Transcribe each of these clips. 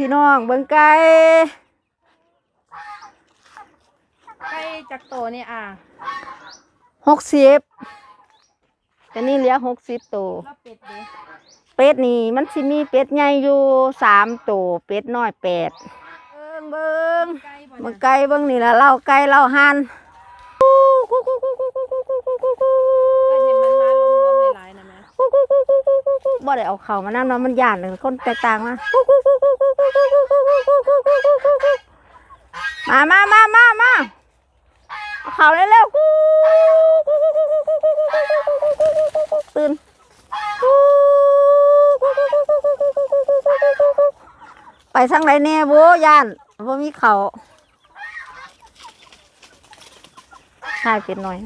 พี่น้องเบิ่งไก่ไก่จักโตนี่อะหกสิบแต่นี่เหลือหกสิบตัวแล้วเป็ดเด้เป็ดนี่มันสิมีเป็ดใหญ่อยู่สามตัวเป็ดน้อยแปดเบิ่งเบิ่งไก่บ่เบิ่งนะไก่เบิ่งนี่ละเล่าไก่เล่าหัน ก็เห็นมันมารวมๆหลายๆนะแม่ บ่ได้เอาเข่ามานั่นเนาะมันหย่านเลยคนแตกต่างมามามามามามาเอาเข่าเร็วๆตื่นไปทางไหนแน่โว้ย่านบ่มีเข่าใช่เป็นหน่อย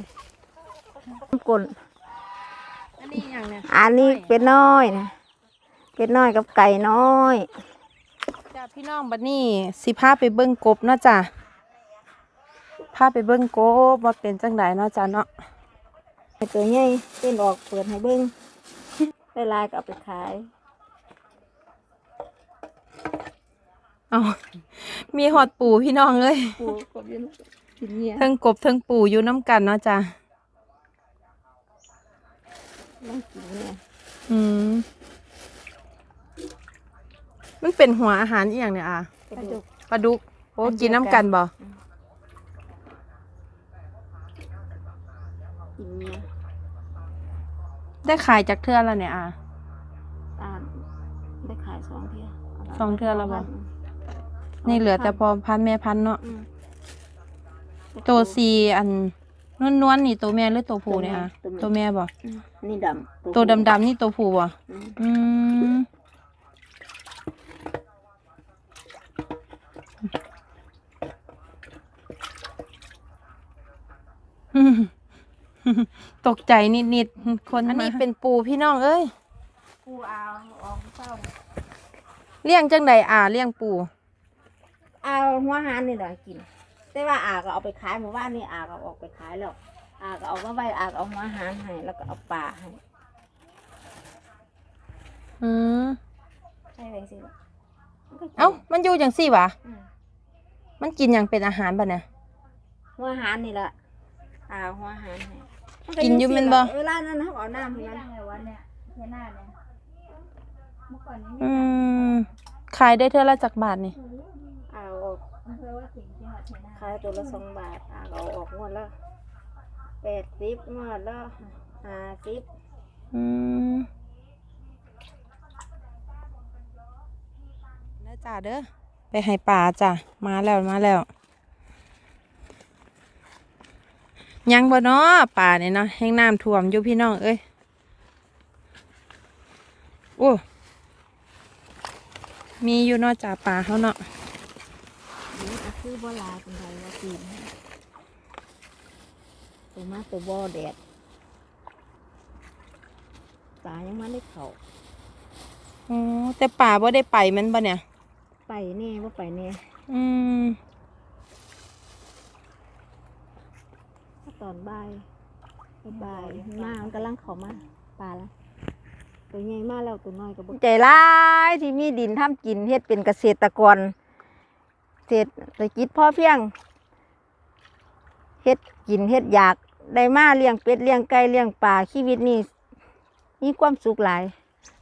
กลน อันนี้อย่างเนี่ยอันนี้เป็ดน้อยนะเป็ดน้อยกับไก่น้อยจ้าพี่น้องบัดนี้สิพาไปเบิ่งกบเนาะจ้ะพาไปเบิ่งกบว่าเป็นจังไดเนาะจ้ะเนาะไอ้ตัวใหญ่เต้นออกเปิดให้เบิ้งได้ลายก็เอาไปขายเอามีหอดปูพี่น้องเอ้ยปูกบยืนกินเนี่ยเทั้งกบเทั้งปูอยู่น้ำกันเนาะจ้ะ ต้องกินเนี่ยอืม มันเป็นหัวอาหารอีหยังเนี่ยอะกระดูก ปลาดุก โอ้อันเดียวกินน้ำกันบ่กินเนี่ยได้ขายจากเทื่อแล้วเนี่ยอะ ตาลได้ขายสองเที่ยสองเทื่อแล้วบ่ นี่เหลือแต่พอพันธุ์แม่พันธุ์เนาะอืมตัวสีอัน นวลๆนี่ตัวแม่หรือตัวผู้เนี่ยอะตัตัววแม่แม่บ่อืมนี่ดำตัวดำๆนี่ตัวผู้บ่อืมอืมตกใจนิดๆคนอันนี้เป็นปูพี่น้องเอ้ยปูเอาออกเศร้าเลี้ยงจังใดอ่าเลี้ยงปูเอาหัวหานนี่แหละกิน แต่ว่าอาก็เอาไปขายหมู่บ้านนี่อาก็เอาออกไปขายแล้วอาก็เอามาไว้อาก็เอาหัวหานให้แล้วก็เอาปลาให้อืมใช่ไหมสิล่ะมันก็กินเอ้ามันอยู่จังสี่วะอืมมันกินอย่างเป็นอาหารบ่เนี่ย หัวหารนี่แหละอ่าหัวหารให้กินอยู่แม่นบ่ เวลานั้นเขาเอาน้ำให้มันอืมขายได้เท่าละจักบาทนี่เอาออกขายตัวละสองบาทอ่าเอาออกงวดละแปดสิบงวดละห้าสิบอืมเด้อจ้าเด้อไปให้ป่าจ้ะมาแล้วมาแล้ว ยังบ่เนาะป่าเนี่ยเนาะแห้งน้ำท่วมอยู่พี่น้องเอ้ยโอ้มีอยู่เนาะจ้าป่าเขาเนาะ คือบ่หลายเป็นไรว่ากินตัวมาตัวบ่อแดด ตายังมันได้เขาอ๋อแต่ป่าบ่ได้ไปแมันบ่เนี่ย ไปแน่ว่าไปแน่อืมตอนบ่ายบ่ายมามันกำลังเขามาปลาละตัวใหญ่มากแล้วตัวน้อยก็บ่ใจร้ายที่มีดินทำกินเฮ็ดเป็นเกษตรกร เศรษฐกิจพอเพียงเฮ็ดกินเฮ็ดอยากได้มาเลี้ยงเป็ดเลี้ยงไก่เลี้ยงปลาชีวิตนี่มีความสุขหลาย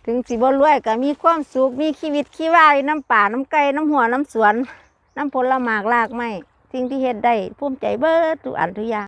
ถึงสิบ่รวยก็มีความสุขมีชีวิตชีวายน้ำป่าน้ำไก่น้ำหัวน้ำสวน น้ำผลหมากลากไม้สิ่งที่เฮ็ดได้ภูมิใจเบิดทุกอันทุกอย่าง